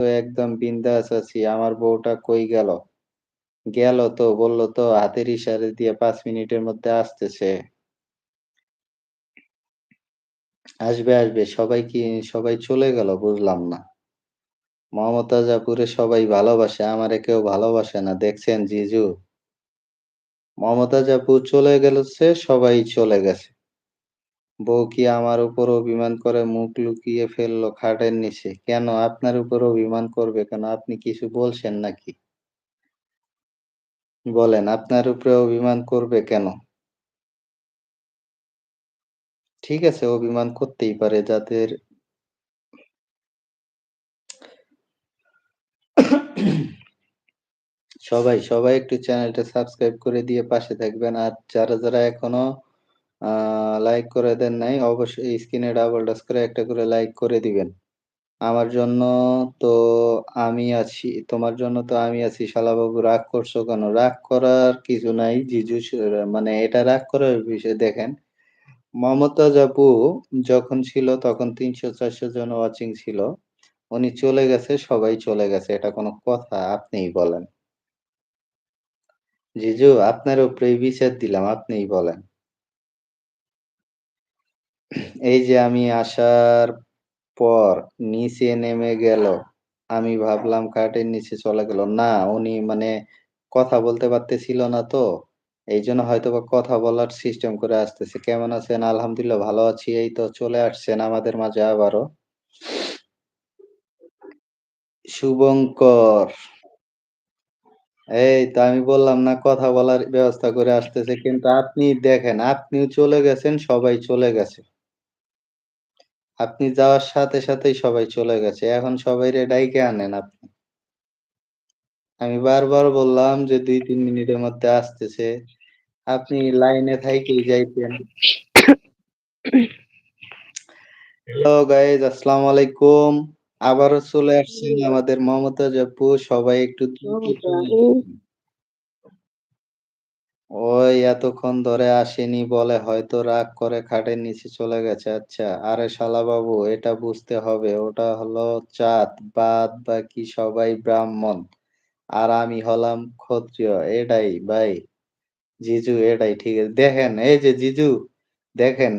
তো একদম বিন্দাস আছি। আমার বউটা কই গেল? গেল তো বলল তো হাতের ইশারা দিয়ে পাঁচ মিনিটের মধ্যে আসতেছে। আসবে, আসবে। সবাই কি সবাই চলে গেল বুঝলাম না। মমতাজ আপুরে সবাই ভালোবাসে, আমারে কেউ ভালোবাসে না। দেখছেন জিজু? মমতাজ আপু চলে গেলছে, সবাই চলে গেছে। বউ কি আমার উপর অভিমান করে মুখ লুকিয়ে ফেলল খাটের নিচে। কেন আপনার উপর অভিমান করবে কেন? আপনি কিছু বলছেন নাকি? বলেন আপনার উপরে অভিমান করবে কেন? ঠিক আছে অভিমান করতেই পারে যাদের সবাই, সবাই একটু চ্যানেলটা সাবস্ক্রাইব করে দিয়ে পাশে থাকবেন। আর যারা, যারা এখনও লাইক করে দেন নাই অবশ্যই স্ক্রিনে ডাবল টাচ করে একটা করে লাইক করে দিবেন। আমার জন্য তো আমি আছি, তোমার জন্য তো আমি আছি শালাবাবু রাগ করছ কেন? রাগ করার কিছু নাই জিজু মানে এটা রাগ করার বিষয় দেখেন, মমতাজ আপু যখন ছিল তখন তিনশো চারশো জন ওয়াচিং ছিল। উনি চলে গেছে, সবাই চলে গেছে। এটা কোনো কথা? আপনিই বলেন। জিজু আপনার উপরেই বিচার দিলাম, আপনিই বলেন। এই যে আমি আসার পর নিচে নেমে গেল। আমি ভাবলাম খাটের নিচে চলে গেল। না উনি মানে কথা বলতে পারতেছিল না তো। এইজন্য হয়তোবা কথা বলার সিস্টেম করে আসতেছে। কেমন আছেন? আলহামদুলিল্লাহ ভালো আছি। এই তো চলে আসছেন আমাদের মাঝে আবারও। শুভঙ্কর। এই তো আমি বললাম না কথা বলার ব্যবস্থা করে আসতেছে। কিন্তু আপনি দেখেন, আপনিও চলে গেছেন, সবাই চলে গেছে। আপনি যাওয়ার সাথে, সাথেই সবাই চলে গেছে। এখন সবাইরে ডাইকে আনেন আপনি। আমি বারবার বললাম যে ২-৩ মিনিটের মধ্যে আসতেছে। আপনি লাইনে থাইকেই যাইতেন। হ্যালো আসসালামু আলাইকুম। আবারও চলে আসছেন আমাদের মমতাজ আপু। সবাই একটু। ওই এতক্ষণ ধরে আসেনি বলে হয়তো রাগ করে খাটের নিচে চলে গেছে। আচ্ছা। আরে শালাবাবু এটা বুঝতে হবে ওটা হলো চাঁদ, বাদ বাকি সবাই ব্রাহ্মণ। আর আমি হলাম ক্ষত্রিয়। এটাই ভাই। জিজু এটাই ঠিক আছে। দেখেন এই যে জিজু দেখেন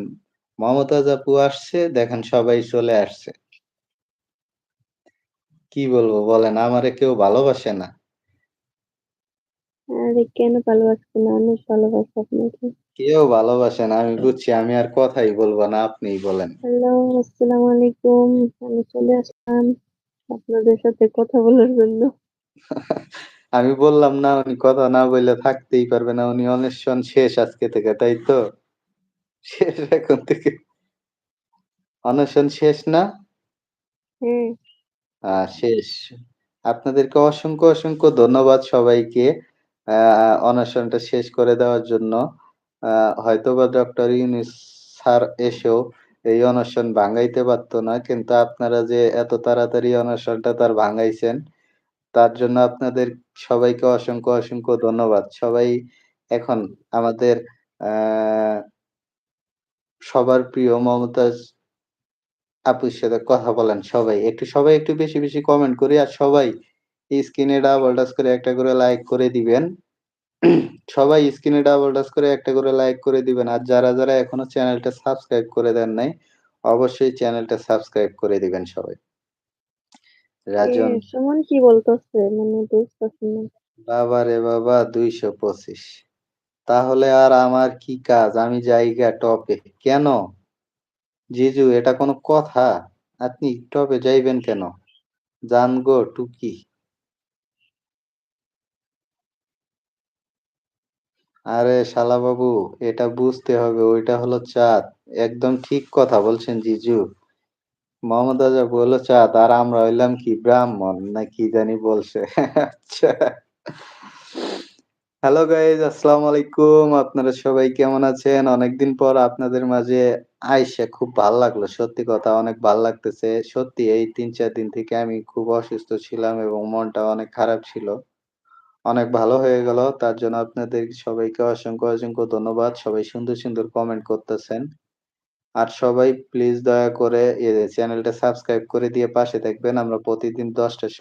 মমতাজ আপু আসছে, দেখেন সবাই চলে আসছে। কি বলব বলেন? আমারে কেউ ভালোবাসে না। আরে কেন ভালোবাসবে না? অনেক ভালোবাসে আপনাকে। কেউ ভালোবাসে না। আমি বুঝছি। আমি আর কথাই বলব না। আপনিই বলেন। হ্যালো, আসসালামু আলাইকুম। আমি চলে আসলাম আপনাদের সাথে কথা বলার জন্য। আমি বললাম না উনি কথা না বললে থাকতেই পারবে না। উনি অনশন শেষ আজকে থেকে, তাই তো? শেষ এখন থেকে। অনশন শেষ না? হুম। শেষ। আপনাদেরকে অসংখ্য, অসংখ্য ধন্যবাদ সবাইকে। অনশনটা শেষ করে দেওয়ার জন্য। হয়তোবা ডক্টর ইউনূস স্যার এসেও এই অনশন ভাঙাইতে পারতো না। কিন্তু আপনারা যে এত তাড়াতাড়ি অনশনটা তার ভাঙাইছেন, তার জন্য আপনাদের সবাইকে অসংখ্য, অসংখ্য ধন্যবাদ। সবাই এখন আমাদের সবার প্রিয় মমতাজ আপুর সাথে কথা বলেন সবাই। একটু সবাই একটু বেশি, বেশি কমেন্ট করি। আর সবাই স্ক্রিনে ডাবল টাচ করে একটা করে লাইক করে দিবেন। সবাই স্ক্রিনে ডাবল টাচ করে একটা করে লাইক করে দিবেন। আর যারা, যারা এখনও চ্যানেলটা সাবস্ক্রাইব করে দেন নাই, অবশ্যই চ্যানেলটা সাবস্ক্রাইব করে দিবেন সবাই। রাজন। সুমন কি বলতেছে? মানে বুঝতেছি না। বাবারে বাবা ২২৫। তাহলে আর আমার কি কাজ? আমি যাইগা টপে। কেন? জিজু এটা কোনো কথা? আপনি টপে যাইবেন কেন? জানগো টুকি। আরে শালাবাবু, এটা বুঝতে হবে, ওইটা হলো চাঁদ। একদম ঠিক কথা বলছেন জিজু। মমতাজ আপু হলো চাঁদ, আর আমরা হইলাম কি, ব্রাহ্মণ না কি জানি বলছে। আচ্ছা। হ্যালো গাইস আসসালামু আলাইকুম। আপনারা সবাই কেমন আছেন? অনেকদিন পর আপনাদের মাঝে আইসা খুব ভালো লাগল। সত্যি কথা অনেক ভালো লাগতেছে। সত্যি এই ৩-৪ দিন থেকে আমি খুব অসুস্থ ছিলাম এবং মনটা অনেক খারাপ ছিল। অনেক ভালো হয়ে গেল। তার জন্য আপনাদের সবাইকে অসংখ্য, অসংখ্য ধন্যবাদ। সবাই সুন্দর, সুন্দর কমেন্ট করতেছেন। আর সবাই প্লিজ দয়া করে চ্যানেলটা সাবস্ক্রাইব করে দিয়ে পাশে থাকবেন। আমরা প্রতিদিন ১০ টার স